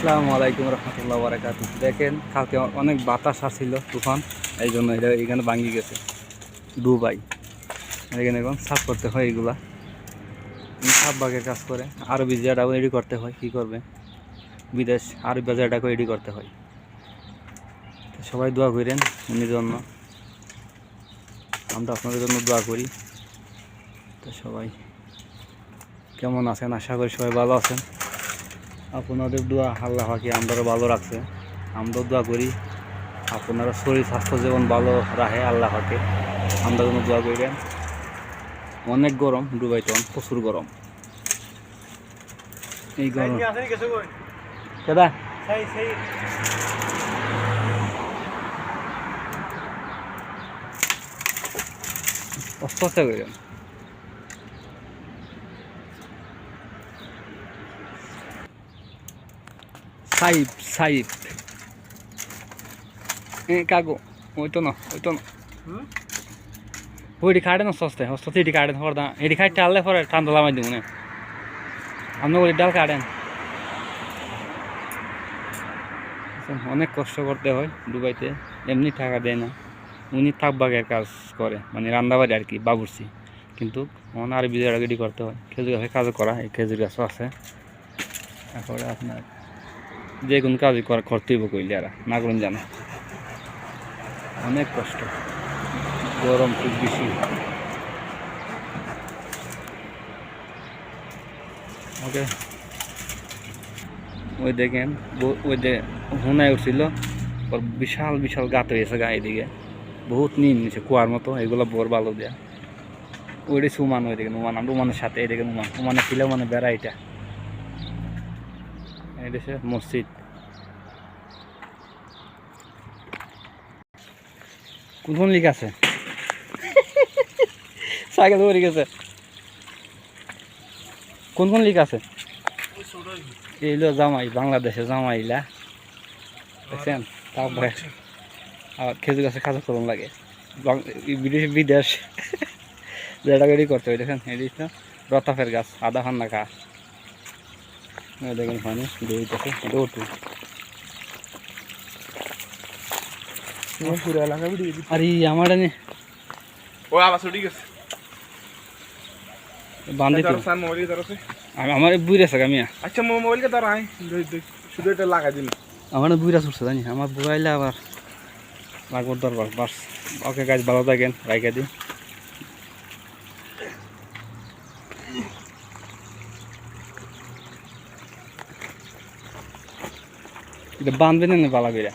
আসসালামু আলাইকুম রহমতুল্লাহ বারাকাত দেখেন, কালকে অনেক বাতাস আসছিল, তুফান এই জন্য এটা এখানে ভাঙ্গি গেছে। দুবাই। এখানে এখন সাফ করতে হয় এগুলা। সাপ বাগের কাজ করে। আরবি যেটাও রেডি করতে হয়, কী করবে? বিদেশ আরবি বাজারটাকে রেডি করতে হয়। সবাই দোয়া করেন উনির জন্য। আমরা আপনাদের জন্য দোয়া করি। তো সবাই কেমন আছেন? আশা করি সবাই ভালো আছেন। আপনাদের দোয়া আল্লাহ পাকি আমরাও ভালো রাখছে। আমরাও দোয়া করি আপনারা শরীর স্বাস্থ্য যেমন ভালো রাখে আল্লাহ পাকে। আমরা যেন দোয়া করিলেন অনেক গরম ডুবাইতে প্রচুর গরম। এই গরম। কেদা অস্ত করিলেন সাইপ এ কাগো ওই তো না ওই তো না ওইটি কাটে না সস্তে সস্তে এটি কাটেন হরদা এটি খাই টাললে পরে ঠান্ডা লামাই দিব না। আপনি ওই ডাল কাটেন। অনেক কষ্ট করতে হয় দুবাইতে এমনি টাকা দেয় না। উনি থাকবাগের কাজ করে মানে রান্নাবাড়ি আর কি বাবুর্চি। কিন্তু মনে আর বিজয় করতে হয়। খেজুর গাছের কাজও করা এই খেজুর গাছও আছে। তারপরে আপনার যে কোনো কাজই করা করতেই কইলে আর। না করুন জানা। অনেক কষ্ট। গরম খুব বেশি। ওকে। ওই দেখেন ওই যে হুনায় উঠছিল, ওর বিশাল বিশাল গাত হয়েছে গা এদিকে বহুত নিম নিচে কুয়ার মতো, এগুলো বর ভালো দেয়া। ওইটা সুমান ওই দেখেন উমান আমরা উমানের সাথে এই দেখেন উমান উমানে ছিল মানে বেড়া এটা। এটা হচ্ছে মসজিদ। কোন কোন লিখ আছে? সাইকেল ধরে গেছে। কোন কোন লিখ আছে? এইলো জামাই বাংলাদেশে জামাইলা দেখছেন? তারপরে আর খেজুর গাছে খাজা করুন লাগে। বিদেশ বিদেশ। যেটা রেডি করতে হয় দেখেন? তো রতাফের গাছ আধা খান্না খা এই দেখেন পানি দৌড়তেছে দৌড়টু পুরো এলাকা ভিডিও আরে আমার এনে ও আবার ছুটি গেছে। বান্ধে তো সান মোবাইল ধরো। আমি- আমার বুড়ি আছে আমি আচ্ছা মোবাইল কে ধরো আই দুই দুই শুধু এটা লাগা দিন। আমার বুড়া ছুটছে জানি। আমার বুড়াইলে আবার লাগবর দরবার। বাস ওকে গাছ ভালো থাকেন রাইকা দিই এটা বাঁধবেন না বালা করে